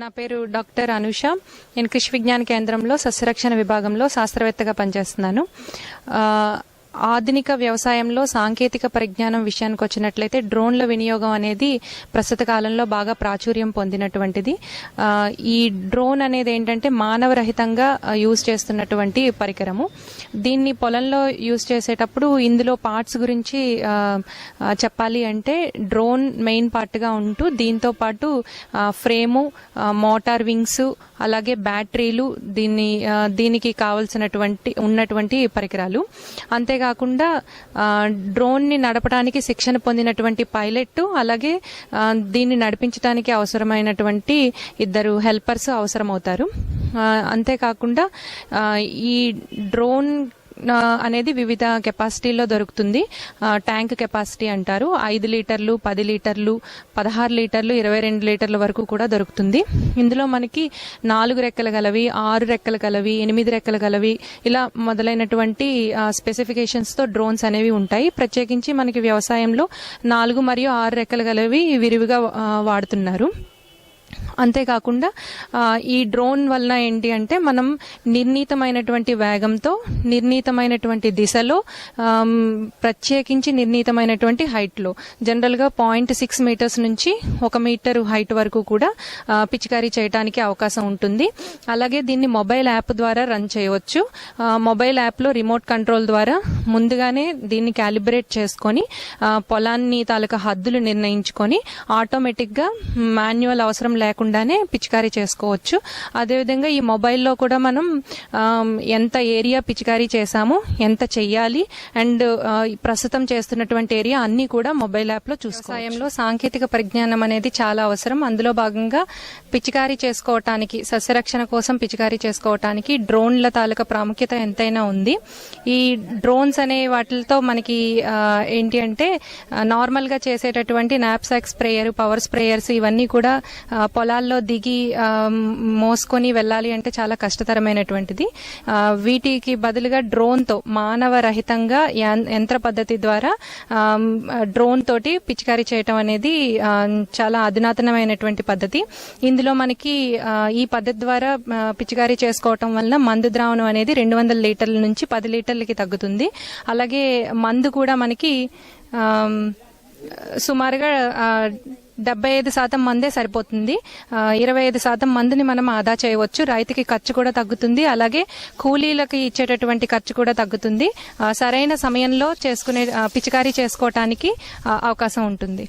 నా పేరు డాక్టర్ అనుష. నేను కృషి విజ్ఞాన కేంద్రంలో సస్యరక్షణ విభాగంలో శాస్త్రవేత్తగా పనిచేస్తున్నాను. ఆధునిక వ్యవసాయంలో సాంకేతిక పరిజ్ఞానం విషయానికి వచ్చినట్లయితే డ్రోన్ల వినియోగం అనేది ప్రస్తుత కాలంలో బాగా ప్రాచుర్యం పొందినటువంటిది. ఈ డ్రోన్ అనేది ఏంటంటే మానవరహితంగా యూజ్ చేస్తున్నటువంటి పరికరము. దీన్ని పొలంలో యూజ్ చేసేటప్పుడు ఇందులో పార్ట్స్ గురించి చెప్పాలి అంటే డ్రోన్ మెయిన్ పార్ట్గా ఉంటూ దీంతో పాటు ఫ్రేము మోటార్ వింగ్స్ అలాగే బ్యాటరీలు దీన్ని దీనికి కావలసినటువంటి ఉన్నటువంటి పరికరాలు. అంతే అంతేకాకుండా ఆ, డ్రోన్ని నడపడానికి శిక్షణ పొందినటువంటి పైలట్ అలాగే దీన్ని నడిపించడానికి అవసరమైనటువంటి ఇద్దరు హెల్పర్స్ అవసరమవుతారు. అంతేకాకుండా ఈ డ్రోన్ అనేది వివిధ కెపాసిటీలో దొరుకుతుంది. ట్యాంక్ కెపాసిటీ అంటారు. ఐదు లీటర్లు పది లీటర్లు పదహారు లీటర్లు ఇరవై రెండు లీటర్ల వరకు కూడా దొరుకుతుంది. ఇందులో మనకి నాలుగు రెక్కలు గలవి ఆరు రెక్కలు గలవి ఎనిమిది రెక్కలు గలవి ఇలా మొదలైనటువంటి స్పెసిఫికేషన్స్తో డ్రోన్స్ అనేవి ఉంటాయి. ప్రత్యేకించి మనకి వ్యవసాయంలో నాలుగు మరియు ఆరు రెక్కలు గలవి విరివిగా వాడుతున్నారు. అంతేకాకుండా ఈ డ్రోన్ వలన ఏంటి అంటే మనం నిర్ణీతమైనటువంటి వేగంతో నిర్ణీతమైనటువంటి దిశలో ప్రత్యేకించి నిర్ణీతమైనటువంటి హైట్లో జనరల్గా పాయింట్ సిక్స్ మీటర్స్ నుంచి ఒక మీటర్ హైట్ వరకు కూడా పిచికారీ చేయడానికి అవకాశం ఉంటుంది. అలాగే దీన్ని మొబైల్ యాప్ ద్వారా రన్ చేయవచ్చు. మొబైల్ యాప్లో రిమోట్ కంట్రోల్ ద్వారా ముందుగానే దీన్ని క్యాలిబ్రేట్ చేసుకొని పొలాన్ని తాలూకా హద్దులు నిర్ణయించుకొని ఆటోమేటిక్గా మాన్యువల్ అవసరం లేకుండా లేకుండానే పిచికారీ చేసుకోవచ్చు. అదేవిధంగా ఈ మొబైల్లో కూడా మనం ఎంత ఏరియా పిచికారీ చేశాము ఎంత చెయ్యాలి అండ్ ప్రస్తుతం చేస్తున్నటువంటి ఏరియా అన్ని కూడా మొబైల్ యాప్లో చూసుకోవడంలో సాంకేతిక పరిజ్ఞానం అనేది చాలా అవసరం. అందులో భాగంగా పిచికారీ చేసుకోవటానికి సస్యరక్షణ కోసం పిచికారీ చేసుకోవటానికి డ్రోన్ల తాలూకా ప్రాముఖ్యత ఎంతైనా ఉంది. ఈ డ్రోన్స్ అనే వాటితో మనకి ఏంటి అంటే నార్మల్గా చేసేటటువంటి నాప్సాక్ స్ప్రేయర్ పవర్ స్ప్రేయర్స్ ఇవన్నీ కూడా ఆ, పొలాల్లో దిగి మోసుకొని వెళ్ళాలి అంటే చాలా కష్టతరమైనటువంటిది. వీటికి బదులుగా డ్రోన్తో మానవ రహితంగా యంత్ర పద్ధతి ద్వారా డ్రోన్ తోటి పిచికారీ చేయటం అనేది చాలా అధునాతనమైనటువంటి పద్ధతి. ఇందులో మనకి ఈ పద్ధతి ద్వారా పిచికారీ చేసుకోవటం వలన మందు ద్రావణం అనేది రెండు వందల లీటర్ల నుంచి పది లీటర్లకి తగ్గుతుంది. అలాగే మందు కూడా మనకి సుమారుగా డెబ్బై ఐదు శాతం మందే సరిపోతుంది. ఇరవై ఐదు శాతం మందిని మనం ఆదా చేయవచ్చు. రైతుకి ఖర్చు కూడా తగ్గుతుంది. అలాగే కూలీలకి ఇచ్చేటటువంటి ఖర్చు కూడా తగ్గుతుంది. సరైన సమయంలో చేసుకునే పిచికారీ చేసుకోవటానికి అవకాశం ఉంటుంది.